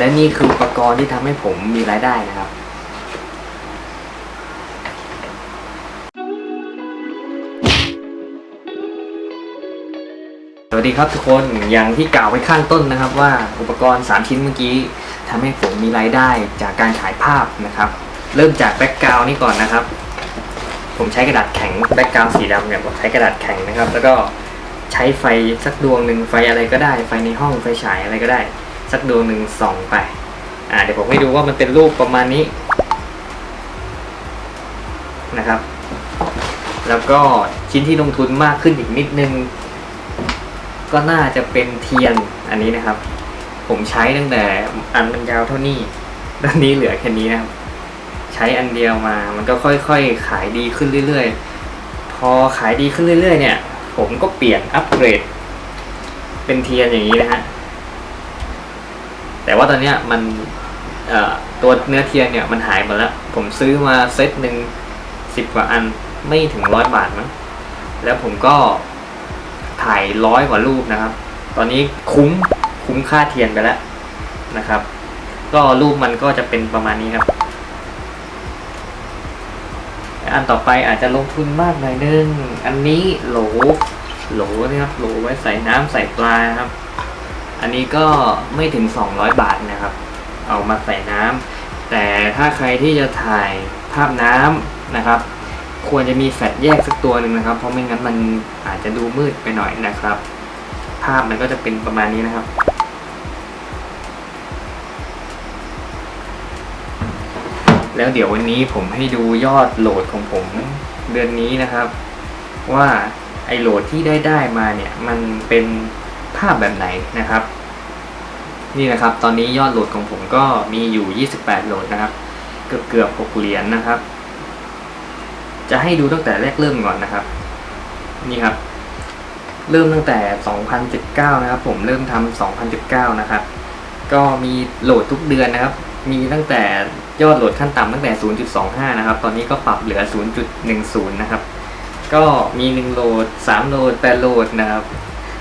และนี่คืออุปกรณ์ที่ทำให้ผมมีรายได้นะครับสวัสดีครับทุกคนอย่างที่กล่าวไว้ข้างต้นนะครับว่าอุปกรณ์ 3 ชิ้นเมื่อกี้ทำให้ผมมีรายได้จากการถ่ายภาพนะครับ เริ่มจากแบ็กกราวนี่ก่อนนะครับ ผมใช้กระดาษแข็งแบ็กกราวสีดำเนี่ยผมใช้กระดาษแข็งนะครับ แล้วก็ใช้ไฟสักดวงหนึ่งไฟอะไรก็ได้ ไฟในห้องไฟฉายอะไรก็ได้ สักดวงหนึ่งส่องไป อ่าเดี๋ยวผมให้ดูว่ามันเป็นรูปประมาณนี้นะครับ แล้วก็ชิ้นที่ลงทุนมากขึ้นอีกนิดนึง ก็น่าจะเป็นเทียนอันนี้นะครับ ผมใช้ตั้งแต่อันมันยาวเท่านี้ด้านนี้เหลือแค่นี้นะครับใช้อันเดียวมา มันก็ค่อยๆ ขายดีขึ้นเรื่อยๆ พอขายดีขึ้นเรื่อยๆ เนี่ย ผมก็เปลี่ยนอัปเกรด เป็นเทียนอย่างนี้นะฮะ แต่ว่าตอนเนี้ยมันตัวเนื้อเทียนเนี่ยมันหายหมดแล้ว ผมซื้อมาเซตหนึ่งสิบกว่าอันไม่ถึงร้อยบาทมั้งแล้วผมก็ถ่ายร้อยกว่ารูปนะครับ ตอนนี้คุ้มคุ้มค่าเทียนไปแล้วนะครับ ก็รูปมันก็จะเป็นประมาณนี้ครับ อันต่อไปอาจจะลงทุนมากหน่อยนึง อันนี้โหลโหลนะครับโหลไว้ใส่น้ำใส่ปลาครับ อันนี้ก็ไม่ถึง 200 บาทนะครับ เอามาใส่น้ำแต่ถ้าใครที่จะถ่ายภาพน้ำนะครับ ควรจะมีแฟลชแยกสักตัวหนึ่งนะครับ เพราะไม่งั้นมันอาจจะดูมืดไปหน่อยนะครับ ภาพมันก็จะเป็นประมาณนี้นะครับแล้วเดี๋ยววันนี้ผมให้ดูยอดโหลดของผมเดือนนี้นะครับ ว่าไอโหลดที่ได้ได้มาเนี่ย มันเป็น ภาพแบบไหนนะครับ นี่นะครับ ตอนนี้ยอดโหลดของผมก็มีอยู่ 28 โหลดนะครับ เกือบเกือบ6เหรียญนนะครับ จะให้ดูตั้งแต่แรกเริ่มก่อนนะครับ นี่ครับ เริ่มตั้งแต่ 2019 นะครับ ผมเริ่มทำ2019 นะครับ ก็มีโหลดทุกเดือนนะครับ มีตั้งแต่ยอดโหลดขั้นต่ำตั้งแต่ 0.25 นะครับ ตอนนี้ก็ปรับเหลือ 0.10 นะครับ ก็มี 1 โหลด 3 โหลด 8 โหลดนะครับ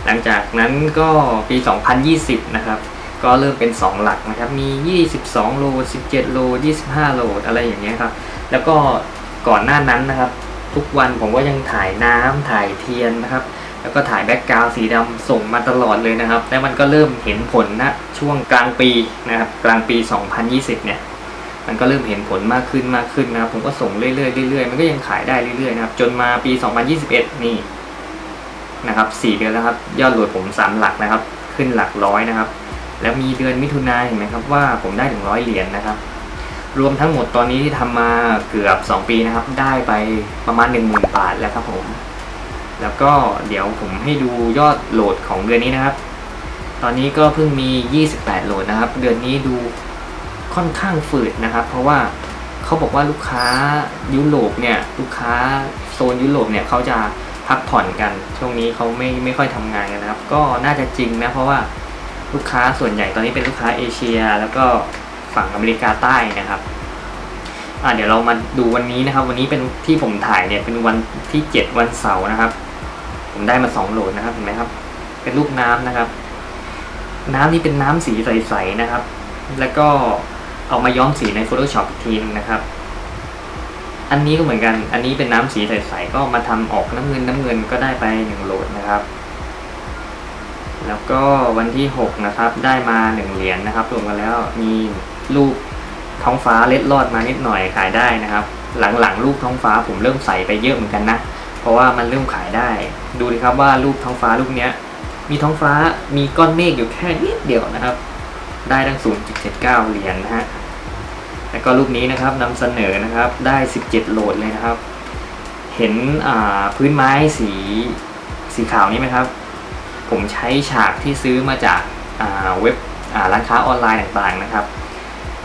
หลังจากนั้นก็ปี 2020 นะครับ ก็เริ่มเป็น 2 หลักนะครับ มี 22 โลด17 โลด25 โลดอะไรอย่างเงี้ยครับ แล้วก็ก่อนหน้านั้นนะครับ ทุกวันผมก็ยังถ่ายน้ำถ่ายเทียนนะครับ แล้วก็ถ่ายแบ็กกราวด์สีดำส่งมาตลอดเลยนะครับ แล้วมันก็เริ่มเห็นผลนะช่วงกลางปีนะครับ กลางปี 2020 เนี่ย มันก็เริ่มเห็นผลมากขึ้นมากขึ้นนะครับ ผมก็ส่งเรื่อยๆเรื่อยๆมันก็ยังขายได้เรื่อยๆนะครับ จนมาปี 2021 นี่ นะครับ4เดือนแล้วครับยอดโหลดผม 3 หลักนะครับ ขึ้นหลักร้อยนะครับ แล้วมีเดือนมิถุนายนเห็นไหมครับว่าผมได้ถึงร้อยเหรียญนะครับ รวมทั้งหมดตอนนี้ที่ทำมาเกือบ 2 ปีนะครับ ได้ไปประมาณ 10,000 บาทแล้วครับผม แล้วก็เดี๋ยวผมให้ดูยอดโหลดของเดือนนี้นะครับ ตอนนี้ก็เพิ่งมี 28 โหลดนะครับ เดือนนี้ดูค่อนข้างฝืดนะครับ เพราะว่าเขาบอกว่าลูกค้ายุโรปเนี่ยลูกค้าโซนยุโรปเนี่ยเขาจะ พักผ่อนกัน ช่วงนี้เขาไม่ไม่ค่อยทำงานกันนะครับ ก็น่าจะจริงนะ เพราะว่าลูกค้าส่วนใหญ่ตอนนี้เป็นลูกค้าเอเชีย แล้วก็ฝั่งอเมริกาใต้นะครับอ่าเดี๋ยวเรามาดูวันนี้นะครับ วันนี้เป็นที่ผมถ่ายเนี่ยเป็นวันที่ 7 วันเสาร์นะครับ ผมได้มาสองโหลดนะครับเห็นไหมครับ เป็นรูปน้ำนะครับ น้ำนี่เป็นน้ำสีใสๆนะครับ แล้วก็เอามาย้อมสีใน Photoshop อีกทีนึงนะครับ อันนี้ก็เหมือนกัน อันนี้เป็นน้ำสีใสๆก็มาทำออกน้ำเงินน้ำเงินก็ได้ไปหนึ่งโหลดนะครับ แล้วก็วันที่ 6 นะครับ ได้มาหนึ่งเหรียญนะครับรวมกันแล้วมีรูปท้องฟ้าเล็ดลอดมานิดหน่อยขายได้นะครับ หลังๆรูปท้องฟ้าผมเริ่มใส่ไปเยอะเหมือนกันนะ เพราะว่ามันเริ่มขายได้ ดูดิครับว่ารูปท้องฟ้ารูปเนี้ย มีท้องฟ้ามีก้อนเมฆอยู่แค่นิดเดียวนะครับ ได้ทั้ง0.79 เหรียญนะฮะ แล้วก็รูปนี้นะครับนำเสนอนะครับได้ 17 โหลดเลยนะครับ เห็นพื้นไม้สีสีขาวนี้ไหมครับ ผมใช้ฉากที่ซื้อมาจากาเว็บร้านค้าออนไลน์ต่างๆนะครับ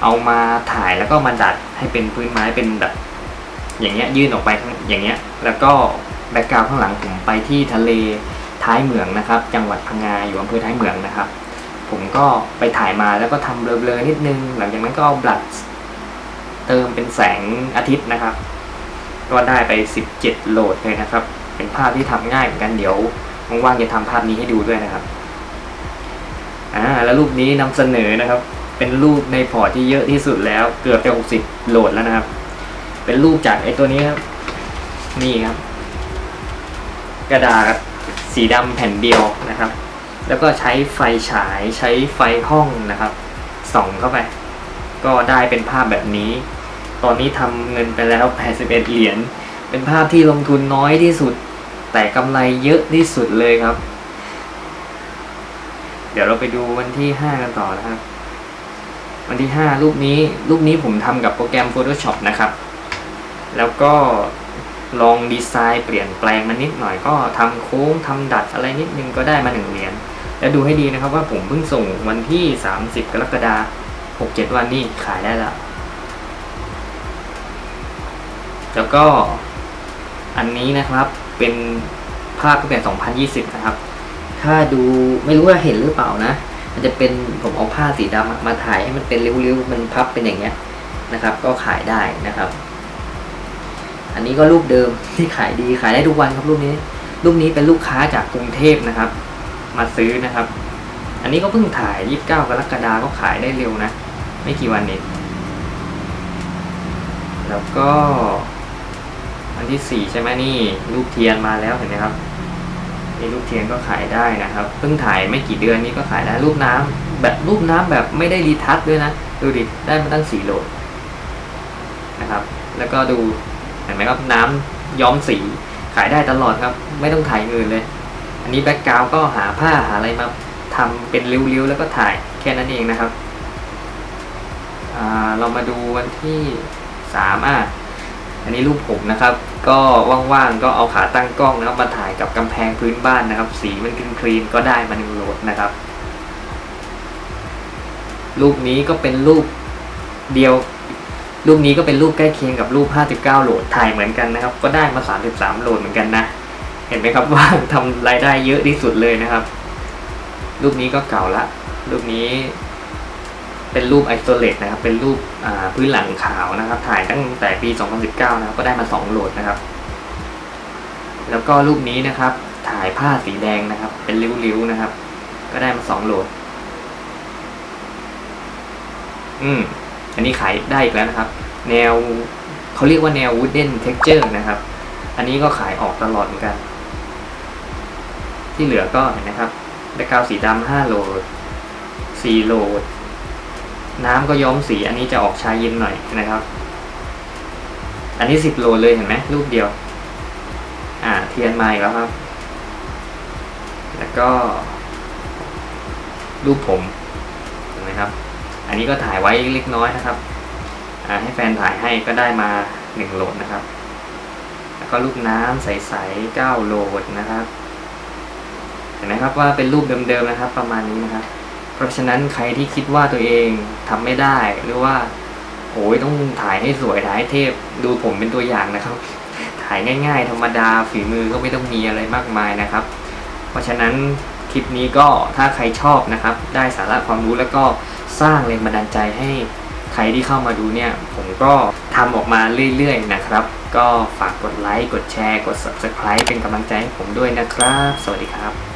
เอามาถ่ายแล้วก็มาดัดให้เป็นพื้นไม้เป็นแบบอย่างเงี้ยยื่นออกไปอย่างเงี้ยแล้วก็แบ็กกราวด์ข้างหลังผมไปที่ทะเลท้ายเหมืองนะครับ จังหวัดพังงาอยู่อำเภอท้ายเหมืองนะครับ ผมก็ไปถ่ายมาแล้วก็ทำเบลอๆนิดนึง หลังจากนั้นก็เอาบลัด เติมเป็นแสงอาทิตย์นะครับ ก็ได้ไป 17 โหลดเลยนะครับ เป็นภาพที่ทำง่ายเหมือนกันเดี๋ยวว่างๆจะทำภาพนี้ให้ดูด้วยนะครับอ่าแล้วรูปนี้นำเสนอนะครับ เป็นรูปในพอร์ตที่เยอะที่สุดแล้ว เกือบจะหกสิบโหลดแล้วนะครับ เป็นรูปจากไอ้ตัวนี้ครับ นี่ครับ กระดาษสีดำแผ่นเดียวนะครับ แล้วก็ใช้ไฟฉายใช้ไฟห้องนะครับส่องเข้าไป ก็ได้เป็นภาพแบบนี้ ตอนนี้ทำเงินไปแล้ว 81 เหรียญ เป็นภาพที่ลงทุนน้อยที่สุด แต่กำไรเยอะที่สุดเลยครับ เดี๋ยวเราไปดูวันที่ 5 กันต่อนะครับ วันที่ 5 รูปนี้ รูปนี้ผมทำกับโปรแกรม Photoshop นะครับ แล้วก็ลองดีไซน์เปลี่ยนแปลงมันนิดหน่อยก็ทำโค้งทำดัดอะไรนิดนึงก็ได้มาหนึ่งเหรียญแล้วดูให้ดีนะครับว่าผมเพิ่งส่งวันที่ 30 กรกฎาคม 67วันนี้ขายได้แล้ว แล้วก็อันนี้นะครับเป็นภาพตั้งแต่ 2020 นะครับ ถ้าดูไม่รู้ว่าเห็นหรือเปล่านะ มันจะเป็นผมเอาผ้าสีดำมาถ่ายให้มันเป็นริ้วๆ มันพับเป็นอย่างเงี้ยนะครับ ก็ขายได้นะครับ อันนี้ก็รูปเดิมที่ขายดีขายได้ทุกวันครับรูปนี้ รูปนี้เป็นลูกค้าจากกรุงเทพนะครับ มาซื้อนะครับ อันนี้ก็เพิ่งถ่าย 29 กรกฎาคมก็ขายได้เร็วนะ ไม่กี่วันเองแล้วก็วันที่สี่ใช่ไหมนี่รูปเทียนมาแล้วเห็นไหมครับนี่รูปเทียนก็ขายได้นะครับเพิ่งถ่ายไม่กี่เดือนนี้ก็ขายได้รูปน้ำแบบรูปน้ำแบบไม่ได้รีทัชด้วยนะดูดิได้มาตั้งสี่โหลดนะครับ แล้วก็ดูเห็นไหมครับน้ำย้อมสีขายได้ตลอดครับ ไม่ต้องถ่ายเงินเลย อันนี้แบ็กกราวก็หาผ้าหาอะไรมาทำเป็นริ้วๆแล้วก็ถ่ายแค่นั้นเองนะครับ เรามาดูวันที่สามอะอันนี้รูปผมนะครับ ก็ว่างๆก็เอาขาตั้งกล้องนะครับมาถ่ายกับกำแพงพื้นบ้านนะครับ สีมันคลีนๆก็ได้มาหนึ่งโหลดนะครับ รูปนี้ก็เป็นรูปเดียว รูปนี้ก็เป็นรูปใกล้เคียงกับรูป 59 โหลดถ่ายเหมือนกันนะครับ ก็ได้มา 33 โหลดเหมือนกันนะ เห็นไหมครับว่าทำรายได้เยอะที่สุดเลยนะครับ รูปนี้ก็เก่าละ รูปนี้ เป็นรูปไอโซเลตนะครับ เป็นรูปพื้นหลังขาวนะครับ ถ่ายตั้งแต่ปี 2019 นะครับ ก็ได้มา 2 โหลดนะครับ แล้วก็รูปนี้นะครับ ถ่ายผ้าสีแดงนะครับ เป็นริ้วๆนะครับ ก็ได้มา 2 โหลด อืม อันนี้ขายได้อีกแล้วนะครับ แนวเขาเรียกว่าแนว wooden texture นะครับ อันนี้ก็ขายออกตลอดเหมือนกัน ที่เหลือก็เห็นนะครับแบ็กกราวสีดำ5โหลด4โหลด น้ำก็ย้อมสีอันนี้จะออกชาเย็นหน่อยนะครับ อันนี้สิบโลเลยเห็นไหมรูปเดียว อ่าเทียนมาอีกแล้วครับ แล้วก็ รูปผมเห็นไหมครับ อันนี้ก็ถ่ายไว้เล็กน้อยนะครับ อ่าให้แฟนถ่ายให้ก็ได้มาหนึ่งโหลดนะครับ แล้วก็รูปน้ำใสๆเก้าโหลดนะครับ เห็นไหมครับว่าเป็นรูปเดิมๆนะครับ ประมาณนี้นะครับ เพราะฉะนั้นใครที่คิดว่าตัวเองทำไม่ได้ หรือว่าโอ้ยต้องถ่ายให้สวยถ่ายให้เทพดูผมเป็นตัวอย่างนะครับ ถ่ายง่าย ๆ ธรรมดาฝีมือก็ไม่ต้องมีอะไรมากมายนะครับ เพราะฉะนั้นคลิปนี้ก็ถ้าใครชอบนะครับ ได้สาระความรู้แล้วก็สร้างแรงบันดาลใจให้ใครที่เข้ามาดูเนี่ย ผมก็ทำออกมาเรื่อยๆนะครับ ก็ฝากกดไลค์กดแชร์ กด subscribe เป็นกำลังใจให้ผมด้วยนะครับ สวัสดีครับ